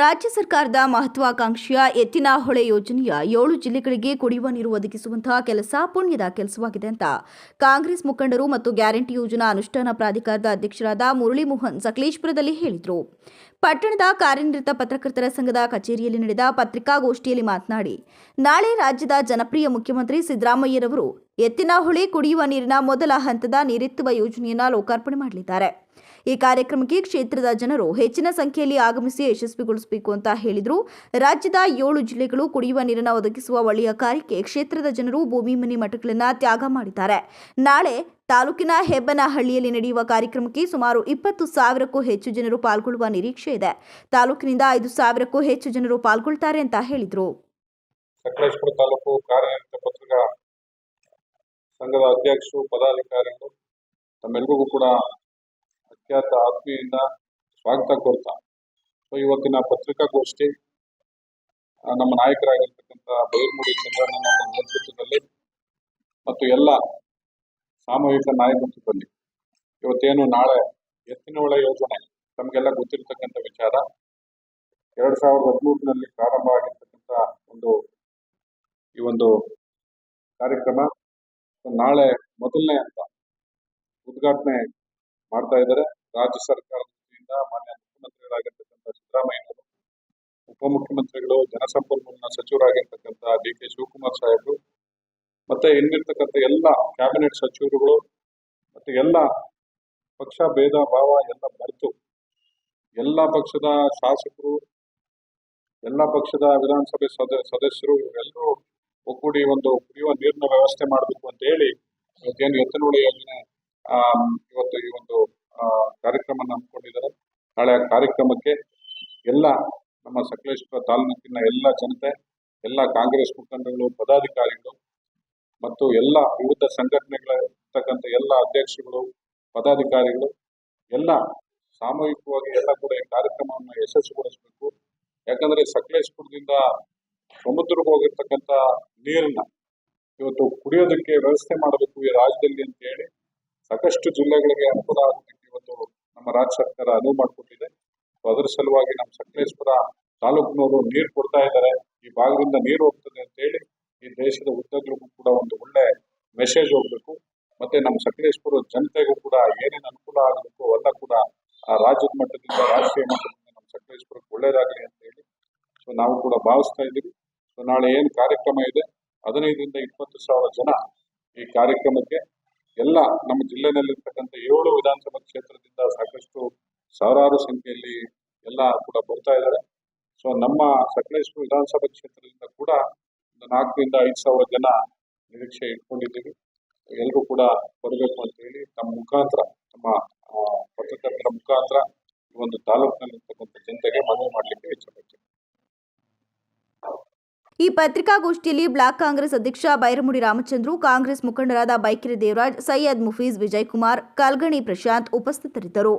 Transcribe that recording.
ರಾಜ್ಯ ಸರ್ಕಾರದ ಮಹತ್ವಾಕಾಂಕ್ಷೆಯ ಎತ್ತಿನಹೊಳೆ ಯೋಜನೆಯ ಏಳು ಜಿಲ್ಲೆಗಳಿಗೆ ಕುಡಿಯುವ ನೀರು ಒದಗಿಸುವಂತಹ ಕೆಲಸ ಪುಣ್ಯದ ಕೆಲಸವಾಗಿದೆ ಅಂತ ಕಾಂಗ್ರೆಸ್ ಮುಖಂಡರು ಮತ್ತು ಗ್ಯಾರಂಟಿ ಯೋಜನಾ ಅನುಷ್ಠಾನ ಪ್ರಾಧಿಕಾರದ ಅಧ್ಯಕ್ಷರಾದ ಮುರಳಿ ಮೋಹನ್ ಸಕಲೇಶ್ಪುರದಲ್ಲಿ ಹೇಳಿದರು. ಪಟ್ಟಣದ ಕಾರ್ಯನಿರತ ಪತ್ರಕರ್ತರ ಸಂಘದ ಕಚೇರಿಯಲ್ಲಿ ನಡೆದ ಪತ್ರಿಕಾಗೋಷ್ಠಿಯಲ್ಲಿ ಮಾತನಾಡಿ, ನಾಳೆ ರಾಜ್ಯದ ಜನಪ್ರಿಯ ಮುಖ್ಯಮಂತ್ರಿ ಸಿದ್ದರಾಮಯ್ಯರವರು ಎತ್ತಿನಹೊಳೆ ಕುಡಿಯುವ ನೀರಿನ ಮೊದಲ ಹಂತದ ನೀರೆತ್ತುವ ಯೋಜನೆಯನ್ನು ಲೋಕಾರ್ಪಣೆ ಮಾಡಲಿದ್ದಾರೆ. ಈ ಕಾರ್ಯಕ್ರಮಕ್ಕೆ ಕ್ಷೇತ್ರದ ಜನರು ಹೆಚ್ಚಿನ ಸಂಖ್ಯೆಯಲ್ಲಿ ಆಗಮಿಸಿ ಯಶಸ್ವಿಗೊಳಿಸಬೇಕು ಅಂತ ಹೇಳಿದರು. ರಾಜ್ಯದ ಏಳು ಜಿಲ್ಲೆಗಳು ಕುಡಿಯುವ ನೀರನ್ನು ಒದಗಿಸುವ ಒಳ್ಳೆಯ ಕಾರ್ಯಕ್ಕೆ ಕ್ಷೇತ್ರದ ಜನರು ಭೂಮಿ ಮನೆ ಮಠಗಳನ್ನು ತ್ಯಾಗ ಮಾಡಿದ್ದಾರೆ. ನಾಳೆ ತಾಲೂಕಿನ ಹೆಬ್ಬನಹಳ್ಳಿಯಲ್ಲಿ ನಡೆಯುವ ಕಾರ್ಯಕ್ರಮಕ್ಕೆ ಸುಮಾರು ಇಪ್ಪತ್ತು ಸಾವಿರಕ್ಕೂ ಹೆಚ್ಚು ಜನರು ಪಾಲ್ಗೊಳ್ಳುವ ನಿರೀಕ್ಷೆ ಇದೆ. ತಾಲೂಕಿನಿಂದ ಐದು ಸಾವಿರಕ್ಕೂ ಹೆಚ್ಚು ಜನರು ಪಾಲ್ಗೊಳ್ತಾರೆ ಅಂತ ಹೇಳಿದರು. ಸಕಲೇಶ್ಪುರ ತಾಲೂಕು ಕಾರ್ಯನಿರತ ಪತ್ರಿಕಾ ಸಂಘದ ಅಧ್ಯಕ್ಷರು, ಪದಾಧಿಕಾರಿಗಳು ತಮ್ಮೆಲ್ಲರಿಗೂ ಕೂಡ ಅತ್ಯಂತ ಆತ್ಮೀಯಿಂದ ಸ್ವಾಗತ ಕೋರ್ತಾ. ಸೊ ಇವತ್ತಿನ ಪತ್ರಿಕಾಗೋಷ್ಠಿ ನಮ್ಮ ನಾಯಕರಾಗಿರ್ತಕ್ಕಂಥ ಬೈರ್ಮೂಡಿ ಚಂದ್ರಣ್ಣನವರ ನೇತೃತ್ವದಲ್ಲಿ ಮತ್ತು ಎಲ್ಲ ಸಾಮೂಹಿಕ ನಾಯಕತ್ವದಲ್ಲಿ ಇವತ್ತೇನು ನಾಳೆ ಎತ್ತಿನಹೊಳೆ ಯೋಜನೆ, ತಮಗೆಲ್ಲ ಗೊತ್ತಿರತಕ್ಕಂಥ ವಿಚಾರ. ಎರಡು ಸಾವಿರದ ಹದಿಮೂರಿನಲ್ಲಿ ಪ್ರಾರಂಭ ಆಗಿರ್ತಕ್ಕಂಥ ಒಂದು, ಈ ಒಂದು ಕಾರ್ಯಕ್ರಮ. ನಾಳೆ ಮೊದಲನೇ ಅಂತ ಉದ್ಘಾಟನೆ ಮಾಡ್ತಾ ಇದ್ದಾರೆ. ರಾಜ್ಯ ಸರ್ಕಾರದ ವತಿಯಿಂದ ಮಾನ್ಯ ಮುಖ್ಯಮಂತ್ರಿಗಳಾಗಿರ್ತಕ್ಕಂಥ ಸಿದ್ದರಾಮಯ್ಯನವರು, ಉಪಮುಖ್ಯಮಂತ್ರಿಗಳು ಜನಸಂಪನ್ಮೂಲ ಸಚಿವರಾಗಿರ್ತಕ್ಕಂಥ ಡಿ ಕೆ ಶಿವಕುಮಾರ್ ಸಾಹೇಬರು, ಮತ್ತೆ ಇನ್ನಿರ್ತಕ್ಕಂಥ ಎಲ್ಲ ಕ್ಯಾಬಿನೆಟ್ ಸಚಿವರುಗಳು, ಮತ್ತೆ ಎಲ್ಲ ಪಕ್ಷ ಭೇದ ಭಾವ ಎಲ್ಲ ಮರೆತು ಎಲ್ಲ ಪಕ್ಷದ ಶಾಸಕರು, ಎಲ್ಲ ಪಕ್ಷದ ವಿಧಾನಸಭೆ ಸದ, ಸದಸ್ಯರು ಎಲ್ಲರೂ ಒಗ್ಗೂಡಿ ಒಂದು ಕುಡಿಯುವ ನೀರಿನ ವ್ಯವಸ್ಥೆ ಮಾಡಬೇಕು ಅಂತ ಹೇಳಿ ಇವತ್ತೇನು ಎತ್ತನೋಳಿ ಯೋಜನೆ ಇವತ್ತು ಈ ಒಂದು ಕಾರ್ಯಕ್ರಮ ಹಮ್ಮಿಕೊಂಡಿದ್ದಾರೆ. ನಾಳೆ ಆ ಕಾರ್ಯಕ್ರಮಕ್ಕೆ ಎಲ್ಲ ನಮ್ಮ ಸಕಲೇಶ್ವರ ತಾಲೂಕಿನ ಎಲ್ಲ ಜನತೆ, ಎಲ್ಲ ಕಾಂಗ್ರೆಸ್ ಮುಖಂಡಗಳು, ಪದಾಧಿಕಾರಿಗಳು ಮತ್ತು ಎಲ್ಲ ವಿವಿಧ ಸಂಘಟನೆಗಳ ಇರ್ತಕ್ಕಂಥ ಎಲ್ಲ ಅಧ್ಯಕ್ಷರುಗಳು, ಪದಾಧಿಕಾರಿಗಳು ಎಲ್ಲ ಸಾಮೂಹಿಕವಾಗಿ ಎಲ್ಲ ಕೂಡ ಈ ಕಾರ್ಯಕ್ರಮವನ್ನು ಯಶಸ್ವಿಗೊಳಿಸಬೇಕು. ಯಾಕಂದ್ರೆ ಸಕಲೇಶ್ಪುರದಿಂದ ಸಮುದ್ರಕ್ಕೆ ಹೋಗಿರ್ತಕ್ಕಂಥ ನೀರನ್ನ ಇವತ್ತು ಕುಡಿಯೋದಕ್ಕೆ ವ್ಯವಸ್ಥೆ ಮಾಡಬೇಕು ಈ ರಾಜ್ಯದಲ್ಲಿ ಅಂತ ಹೇಳಿ ಸಾಕಷ್ಟು ಜಿಲ್ಲೆಗಳಿಗೆ ಅನುಕೂಲ ಆಗೋದಕ್ಕೆ ಇವತ್ತು ನಮ್ಮ ರಾಜ್ಯ ಸರ್ಕಾರ ಅನುವು ಮಾಡಿಕೊಟ್ಟಿದೆ. ಅದರ ಸಲುವಾಗಿ ನಮ್ಮ ಸಕಲೇಶ್ಪುರ ತಾಲೂಕಿನವರು ನೀರು ಕೊಡ್ತಾ ಇದ್ದಾರೆ. ಈ ಭಾಗದಿಂದ ನೀರು ಹೋಗ್ತದೆ ಅಂತ ಹೇಳಿ ಈ ದೇಶದ ಉದ್ದಗಳಿಗೂ ಕೂಡ ಒಂದು ಒಳ್ಳೆ ಮೆಸೇಜ್ ಹೋಗ್ಬೇಕು. ಮತ್ತೆ ನಮ್ಮ ಸಕಲೇಶ್ಪುರ ಜನತೆಗೂ ಕೂಡ ಏನೇನು ಅನುಕೂಲ ಆಗಬೇಕು ಅವೆಲ್ಲ ಕೂಡ ಆ ರಾಜ್ಯದ ಮಟ್ಟದಿಂದ, ರಾಷ್ಟ್ರೀಯ ಮಟ್ಟದಿಂದ ನಮ್ಮ ಸಕಲೇಶ್ಪುರಕ್ಕೆ ಒಳ್ಳೇದಾಗಲಿ ಅಂತ ಹೇಳಿ ಸೊ ನಾವು ಕೂಡ ಭಾವಿಸ್ತಾ ಇದ್ದೀವಿ. ಸೊ ನಾಳೆ ಏನು ಕಾರ್ಯಕ್ರಮ ಇದೆ? ಹದಿನೈದರಿಂದ ಇಪ್ಪತ್ತು ಸಾವಿರ ಜನ ಈ ಕಾರ್ಯಕ್ರಮಕ್ಕೆ ಎಲ್ಲ ನಮ್ಮ ಜಿಲ್ಲೆನಲ್ಲಿರ್ತಕ್ಕಂಥ ಏಳು ವಿಧಾನಸಭಾ ಕ್ಷೇತ್ರದಿಂದ ಸಾಕಷ್ಟು ಸಾವಿರಾರು ಸಂಖ್ಯೆಯಲ್ಲಿ ಎಲ್ಲ ಕೂಡ ಬರ್ತಾ ಇದ್ದಾರೆ. ಸೊ ನಮ್ಮ ಸಕಲೇಶ್ವರ ವಿಧಾನಸಭಾ ಕ್ಷೇತ್ರದಿಂದ ಕೂಡ ಒಂದು ನಾಲ್ಕರಿಂದ ಐದು ಸಾವಿರ ಜನ ನಿರೀಕ್ಷೆ ಇಟ್ಕೊಂಡಿದ್ದೀವಿ. ಎಲ್ಲರೂ ಕೂಡ ಬರಬೇಕು ಅಂತ ಹೇಳಿ ತಮ್ಮ ಮುಖಾಂತರ ನಮ್ಮ ಪತ್ರಕರ್ತರ ಮುಖಾಂತರ ಈ ಒಂದು ತಾಲೂಕಿನಲ್ಲಿರ್ತಕ್ಕಂಥ ಜನತೆಗೆ ಮನವಿ ಮಾಡಲಿಕ್ಕೆ ಇಚ್ಛೆಪಡ್ತೀನಿ ಈ ಪತ್ರಿಕಾಗೋಷ್ಠಿಯಲ್ಲಿ ಬ್ಲಾಕ್ ಕಾಂಗ್ರೆಸ್ ಅಧ್ಯಕ್ಷ ಬೈರಮುಡಿ ರಾಮಚಂದ್ರು, ಕಾಂಗ್ರೆಸ್ ಮುಖಂಡರಾದ ಬೈಕಿರಿ ದೇವರಾಜ್, ಸೈಯದ್ ಮುಫೀಜ್ ವಿಜಯ್ ಕುಮಾರ್, ಕಲ್ಗಣಿ ಪ್ರಶಾಂತ್ ಉಪಸ್ಥಿತರಿದ್ದರು.